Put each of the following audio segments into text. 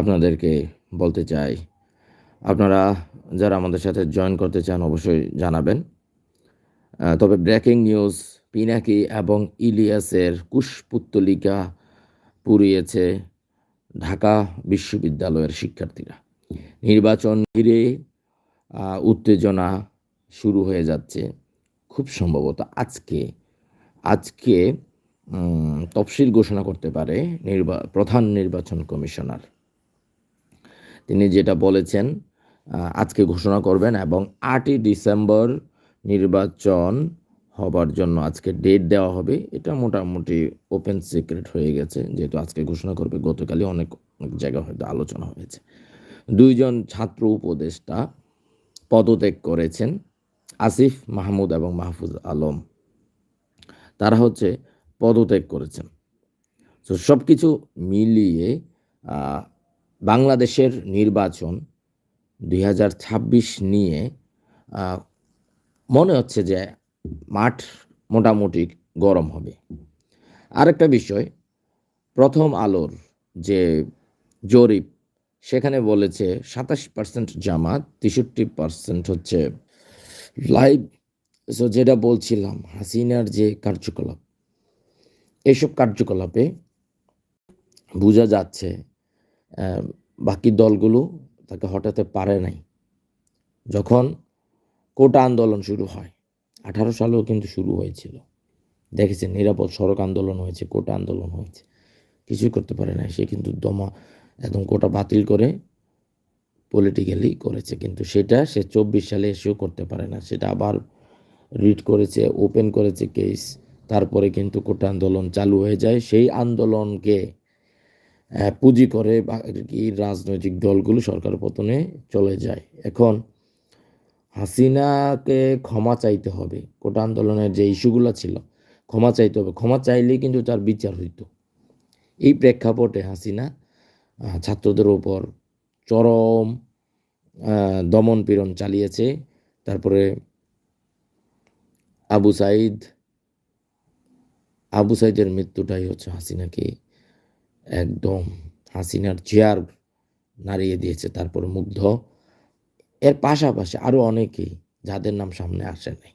আপনাদেরকে বলতে চাই, আপনারা যারা আমাদের সাথে জয়েন করতে চান অবশ্যই জানাবেন। তবে ব্রেকিং নিউজ, পিনাকি এবং ইলিয়াসের কুশপুত্তলিকা পুড়িয়েছে ঢাকা বিশ্ববিদ্যালয়ের শিক্ষার্থীরা। নির্বাচন ঘিরে উত্তেজনা শুরু হয়ে যাচ্ছে খুব সম্ভবত আজকে। আজকে তফসিল ঘোষণা করতে পারে নির্বা, প্রধান নির্বাচন কমিশনার। তিনি যেটা বলেছেন আজকে ঘোষণা করবেন এবং আটই ডিসেম্বর নির্বাচন হবার জন্য আজকে ডেট দেওয়া হবে। এটা মোটামুটি ওপেন সিক্রেট হয়ে গেছে, যেহেতু আজকে ঘোষণা করবে। গতকালই অনেক অনেক জায়গা হয়তো আলোচনা হয়েছে। দুইজন ছাত্র উপদেষ্টা পদত্যাগ করেছেন, আসিফ মাহমুদ এবং মাহফুজ আলম। তারা হচ্ছে পদত্যাগ করেছেন। তো সব কিছু মিলিয়ে বাংলাদেশের নির্বাচন দুই হাজার ছাব্বিশ নিয়ে মনে হচ্ছে যে মাঠ মোটামুটি গরম হবে। আরেকটা বিষয়, প্রথম আলোর যে জরিপ, সেখানে বলেছে সাতাশ পার্সেন্ট জামাত, তেষট্টি পার্সেন্ট হচ্ছে লাইভ সো যেটা বলছিলাম, হাসিনার যে কার্যকলাপ, এসব কার্যকলাপে বোঝা যাচ্ছে বাকি দলগুলো তাকে হটাতে পারে নাই। যখন কোটা আন্দোলন শুরু হয়, আঠারো সালেও কিন্তু শুরু হয়েছিল। দেখেছেন, নিরাপদ সড়ক আন্দোলন হয়েছে, কোটা আন্দোলন হয়েছে। কিছুই করতে পারে না সে কিন্তু দমা একদম কোটা বাতিল করে পলিটিক্যালি করেছে। কিন্তু সেটা সে চব্বিশ সালে এসেও করতে পারে না। সেটা আবার রিড করেছে ওপেন করেছে কেস তারপরে কিন্তু কোটা আন্দোলন চালু হয়ে যায়। সেই আন্দোলনকে পুঁজি করে বা- কি রাজনৈতিক দলগুলো সরকার পতনে চলে যায়। এখন হাসিনাকে ক্ষমা চাইতে হবে। কোটা আন্দোলনের যে ইস্যুগুলো ছিল, ক্ষমা চাইতে হবে। ক্ষমা চাইলেই কিন্তু তার বিচার হইতো। এই প্রেক্ষাপটে হাসিনা ছাত্রদের ওপর চরম দমন পীড়ন চালিয়েছে। তারপরে আবু সাইদ, আবু সাইদের মৃত্যুটাই হচ্ছে হাসিনাকে একদম হাসিনার চেয়ার নাড়িয়ে দিয়েছে, তারপর মুগ্ধ। এর পাশাপাশি আরও অনেকেই যাদের নাম সামনে আসে নাই।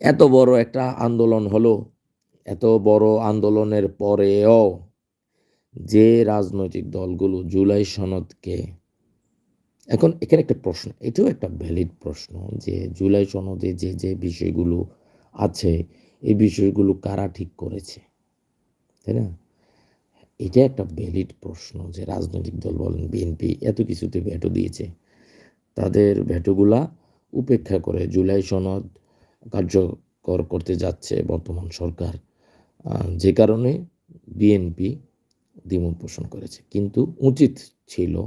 এত বড় একটা আন্দোলন হলো, এত বড় আন্দোলনের পরেও যে রাজনৈতিক দলগুলো জুলাই সনদকে, এখন এখানে একটা প্রশ্ন, এটাও একটা ভ্যালিড প্রশ্ন যে জুলাই সনদে যে যে বিষয়গুলো আছে, এই বিষয়গুলো কারা ঠিক করেছে? তাই না? এটা একটা ভ্যালিড প্রশ্ন যে রাজনৈতিক দল বলেন বিএনপি এত কিছুতে ভেটো দিয়েছে। তাদের ভেটোগুলা উপেক্ষা করে জুলাই সনদ কার্যকর করতে যাচ্ছে বর্তমান সরকার। যে কারণে বিএনপি দ্বিমত পোষণ করেছে। কিন্তু উচিত ছিল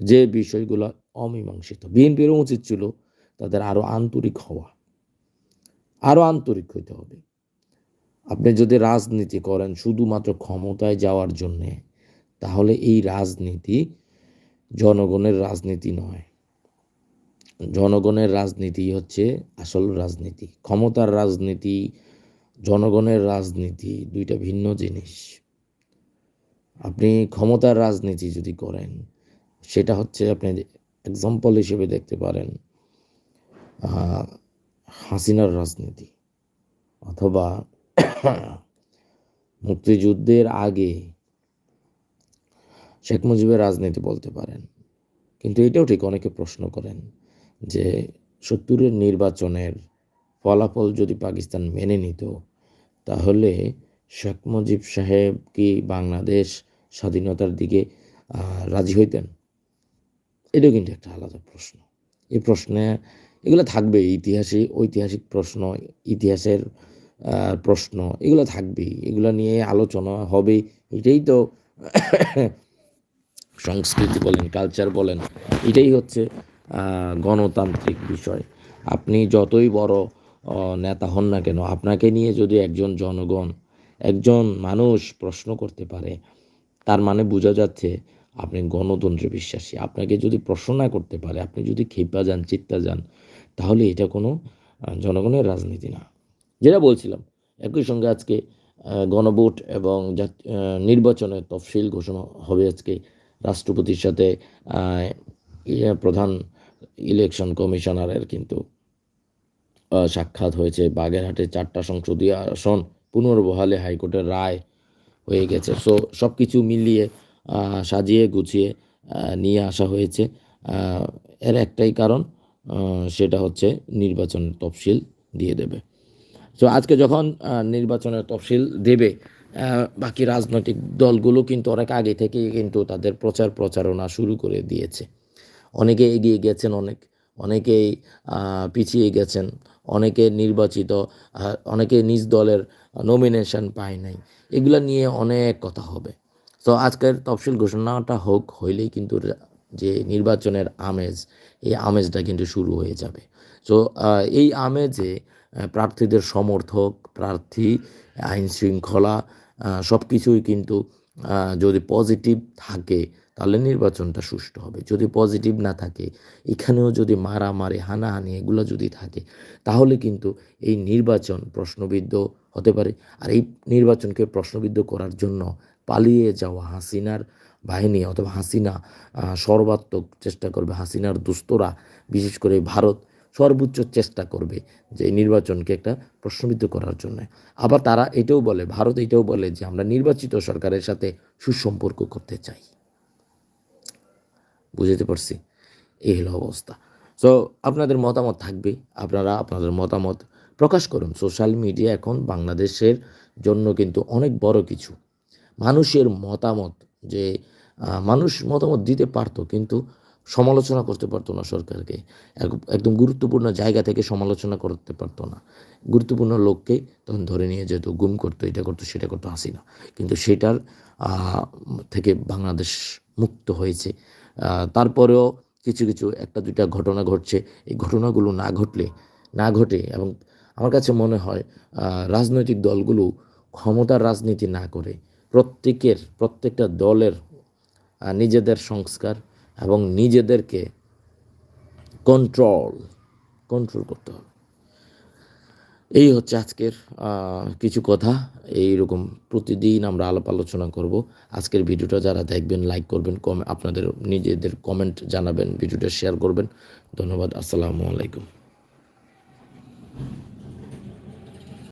যে বিষয়গুলো অমীমাংসিত বিএনপিরও উচিত ছিল তাদের আরও আন্তরিক হওয়া। আরও আন্তরিক হইতে হবে। আপনি যদি রাজনীতি করেন শুধুমাত্র ক্ষমতায় যাওয়ার জন্যে, তাহলে এই রাজনীতি জনগণের রাজনীতি নয়। জনগণের রাজনীতি হচ্ছে আসল রাজনীতি। ক্ষমতার রাজনীতি, জনগণের রাজনীতি দুইটা ভিন্ন জিনিস। আপনি ক্ষমতার রাজনীতি যদি করেন, সেটা হচ্ছে আপনি এক্সাম্পল হিসেবে দেখতে পারেন হাসিনার রাজনীতি অথবা মুক্তিযুদ্ধের আগে শেখ মুজিবের রাজনীতি বলতে পারেন। কিন্তু এটাও ঠিক, অনেকে প্রশ্ন করেন যে সত্তরের নির্বাচনের ফলাফল যদি পাকিস্তান মেনে নিত, তাহলে শেখ মুজিব সাহেব কি বাংলাদেশ স্বাধীনতার দিকে রাজি হইতেন? এটাও কিন্তু একটা আলাদা প্রশ্ন। এই প্রশ্নে, এগুলো থাকবে ইতিহাসে, ঐতিহাসিক প্রশ্ন, ইতিহাসের প্রশ্ন। এগুলো থাকবেই। এগুলো নিয়ে আলোচনা হবে এটাই তো সংস্কৃতি বলেন কালচার বলেন, এটাই হচ্ছে গণতান্ত্রিক বিষয়। আপনি যতই বড় নেতা হন না কেন, আপনাকে নিয়ে যদি একজন জনগণ, একজন মানুষ প্রশ্ন করতে পারে, তার মানে বোঝা যাচ্ছে আপনি গণতন্ত্রে বিশ্বাসী। আপনাকে যদি প্রশ্ন না করতে পারে, আপনি যদি খেপা যান, চিত্তা যান, তাহলে এটা কোনো জনগণের রাজনীতি না। যেটা বলছিলাম, একই সঙ্গে আজকে গণভোট এবং নির্বাচনের তফসিল ঘোষণা হবে আজকে রাষ্ট্রপতির সাথে ইয়ে প্রধান ইলেকশন কমিশনারের কিন্তু সাক্ষাৎ হয়েছে। বাগেরহাটে চারটা সংসদীয় আসন পুনর্বহালে হাইকোর্টের রায় হয়ে গেছে। সো সব কিছু মিলিয়ে সাজিয়ে গুছিয়ে নিয়ে আসা হয়েছে। এর একটাই কারণ সেটা হচ্ছে নির্বাচনের তফসিল দিয়ে দেবে। তো আজকে যখন নির্বাচনের তফসিল দেবে বাকি রাজনৈতিক দলগুলো কিন্তু অনেক আগে থেকেই কিন্তু তাদের প্রচার প্রচারণা শুরু করে দিয়েছে। অনেকে এগিয়ে গেছেন অনেক, অনেকেই পিছিয়ে গেছেন, অনেকে নির্বাচিত অনেকে নিজ দলের নমিনেশন পায় নাই। এগুলো নিয়ে অনেক কথা হবে। তো আজকের তফসিল ঘোষণাটা হোক, হইলেই কিন্তু যে নির্বাচনের আমেজ, এই আমেজটা কিন্তু শুরু হয়ে যাবে। তো এই আমেজে প্রার্থীদের সমর্থক, প্রার্থী, আইন শৃঙ্খলা সব কিছুই কিন্তু যদি পজিটিভ থাকে, তাহলে নির্বাচনটা সুষ্ঠু হবে। যদি পজিটিভ না থাকে, এখানেও যদি মারামারি, হানাহানি এগুলো যদি থাকে, তাহলে কিন্তু এই নির্বাচন প্রশ্নবিদ্ধ হতে পারে। আর এই নির্বাচনকে প্রশ্নবিদ্ধ করার জন্য পালিয়ে যাওয়া হাসিনার বাহিনী অথবা হাসিনা সর্বাত্মক চেষ্টা করবে হাসিনার দুস্তরা, বিশেষ করে ভারত সর্বোচ্চ চেষ্টা করবে যে এই নির্বাচনকে একটা প্রশ্নবিদ্ধ করার জন্য। আবার তারা এটাও বলে, ভারত এটাও বলে যে আমরা নির্বাচিত সরকারের সাথে সুসম্পর্ক করতে চাই। বুঝতে পারছি? এই হলো অবস্থা। সো আপনাদের মতামত থাকবে। আপনারা আপনাদের মতামত প্রকাশ করুন। সোশ্যাল মিডিয়া এখন বাংলাদেশের জন্য কিন্তু অনেক বড় কিছু। মানুষের মতামত যে মানুষ মতামত দিতে পারতো, কিন্তু সমালোচনা করতে পারতো না সরকারকে। এক- একদম গুরুত্বপূর্ণ জায়গা থেকে সমালোচনা করতে পারতো না। গুরুত্বপূর্ণ লোককে তখন ধরে নিয়ে যেত, গুম করতো, এটা করতো, সেটা করতো, হাসিনা। কিন্তু সেটার থেকে বাংলাদেশ মুক্ত হয়েছে। তারপরেও কিছু কিছু, একটা, দুইটা ঘটনা ঘটছে। এই ঘটনাগুলো না ঘটলে, না ঘটে এবং আমার কাছে মনে হয় রাজনৈতিক দলগুলো ক্ষমতার রাজনীতি না করে প্রত্যেকের, প্রত্যেকটা দলের নিজেদের সংস্কার এবং নিজেদেরকে কন্ট্রোল কন্ট্রোল করতে হবে। এই হচ্ছে আজকের কিছু কথা। এইরকম প্রতিদিন আমরা আলাপ আলোচনা করব। আজকের ভিডিওটা যারা দেখবেন লাইক করবেন, কম আপনাদের নিজেদের কমেন্ট জানাবেন, ভিডিওটা শেয়ার করবেন। ধন্যবাদ। আসসালামু আলাইকুম।